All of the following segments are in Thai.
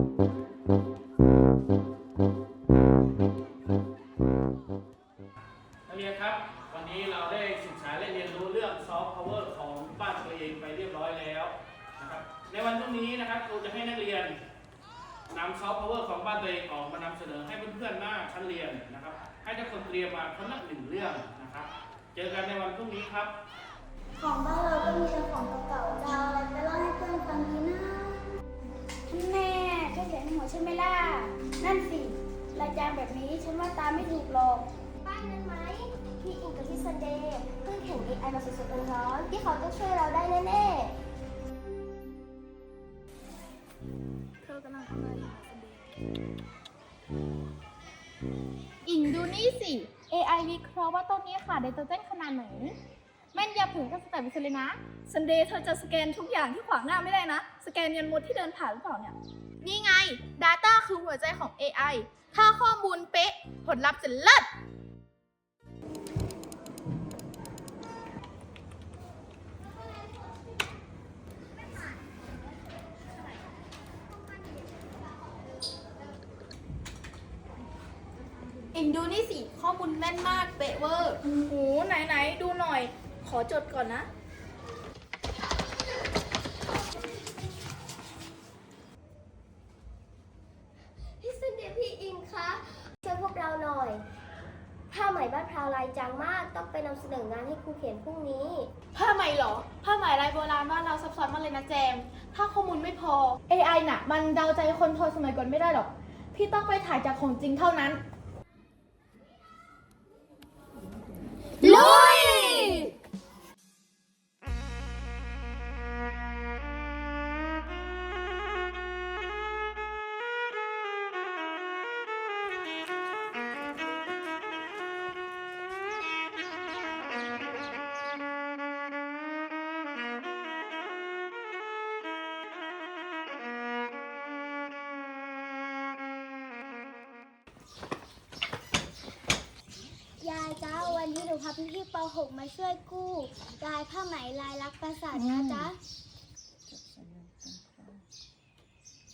นักเรียนครับ วันนี้เราได้ศึกษาและเรียนรู้เรื่องซอฟต์พาวเวอร์ของบ้านตัวเองไปเรียบร้อยแล้วนะครับในวันพรุ่งนี้นะครับครูจะให้นักเรียนนำซอฟต์พาวเวอร์ของบ้านตัวเองออกมานำเสนอให้เพื่อนๆหน้าชั้นเรียนนะครับ ให้ทุกคนเตรียมมาคนละหนึ่งเรื่องนะครับ เจอกันในวันพรุ่งนี้ครับ ของบ้านเราก็มีแต่ของเก่าๆเราอะไรไปเล่าให้เพื่อนฟัง แบบนี้ฉันว่าตามไม่ถูกหรอกป้ายนั้นไหมพี่อิงกับพี่ซันเดย์เพิ่งเห็น AI มาสดๆร้อนๆที่เขาต้องช่วยเราได้แน่ๆเธอกำลังทำอะไรอยู่ซันเดย์อิงดูนี่สิ AI วิเคราะห์ว่าต้นนี้ขาดไนโตเจนขนาดไหนแม่นยำถึงกับสแตนเปเซ็นต์เลยนะซันเดย์เธอจะสแกนทุกอย่างที่ขวางหน้าไม่ได้นะ สแกนยันมดที่เดินผ่านหรือเปล่าเนี่ย นี่ไง Data คือหัวใจของ AI ถ้าข้อมูลเป๊ะ ผลลัพธ์จะเลิศอิงดูนี่สิ ข้อมูลแม่นมาก เป๊ะเวอร์ โอ้โหไหนไหนๆดูหน่อย ขอจดก่อนนะ ผ้าใหม่บ้านพราวลายจางมาก ต้องไปนำเสนองานให้ครูเขียนพรุ่งนี้ ผ้าไหมเหรอ ผ้าไหมลายโบราณบ้านเราซับซ้อนมากเลยนะแจม ถ้าข้อมูลไม่พอ AI น่ะ มันเดาใจคนทรสมัยก่อนไม่ได้หรอก พี่ต้องไปถ่ายจากของจริงเท่านั้น ลุ วันนี้หนูพาพี่พี่ๆป .6 มาช่วยกู้ลายผ้าไหมลายลักษณ์ประสาทนะจ๊ะ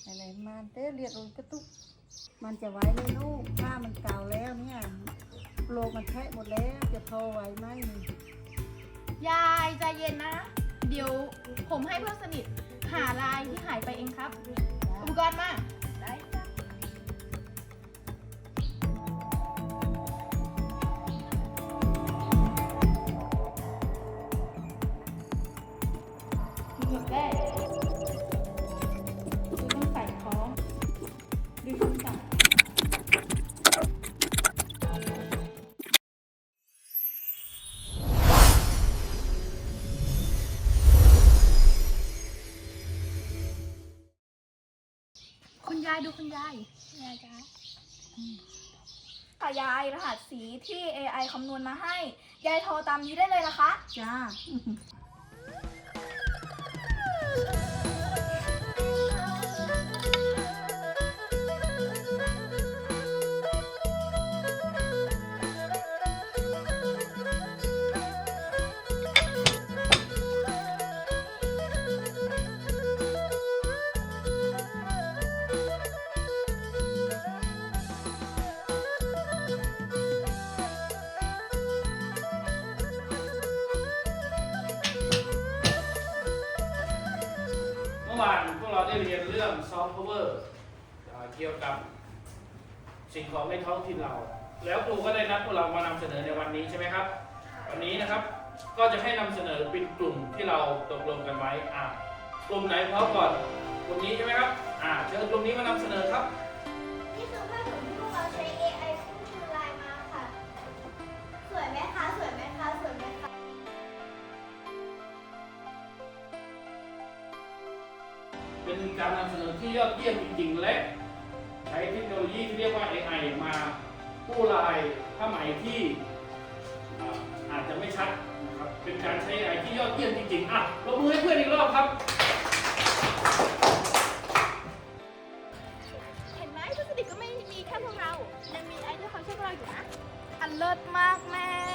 อะไรมันเต้เรียกกระตุก มันจะไหวไหมลูกผ้ามันเก่าแล้วเนี่ยโลกมันแทะหมดแล้ว จะพอไหวไหมนี่ยายใจเย็นนะ เดี๋ยวผมให้เพื่อนสนิทหาลายที่หายไปเองครับ อุปกรณ์มา คุณยายดูคุณยายยายจ้าค่ะยายรหัสสีที่ AI คำนวณมาให้ ยายโทรตามนี้ได้เลยนะคะ จ้า วานพวกเราได้เรียนเรื่องซอฟต์พาวเวอร์เกี่ยวกับสิ่งของในท้องถิ่นเรา แล้วครูก็ได้นัดพวกเรามานำเสนอในวันนี้ใช่ไหมครับ วันนี้นะครับก็จะให้นำเสนอเป็นกลุ่มที่เราตกลงกันไว้อะกลุ่มไหนพร้อมก่อนกลุ่มนี้ใช่ไหมครับอ่าเชิญกลุ่มนี้มานำเสนอครับนี่คือผ้าถุง คือการนำเสนอที่ยอดเยี่ยมจริงๆและ ใช้เทคโนโลยีที่เรียกว่า AI มาผู้ลายผ้าไหมที่อาจจะไม่ชัดนะครับเป็นการใช้ AI ที่ยอดเยี่ยมจริงๆอะลงมือให้เพื่อนอีกรอบครับเห็นไหมทฤษฎีก็ไม่มีแค่พวกเรายังมีไอเดียของพวกเราอยู่นะอันเลิศมากแม่